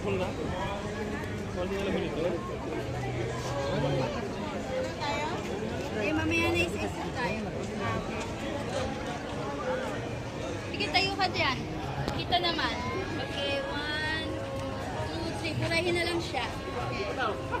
full na? Konti na lang minute. Eh. eh, mamaya na isa-isa tayo. Sige, tayo ka dyan. Kita naman. Okay, one, two, three. Burahin na lang siya. Okay. Okay.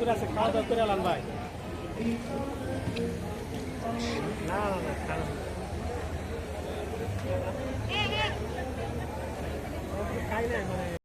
ওরা আছে খাওয়া দাওয়া করে আলাম ভাই। না খাই না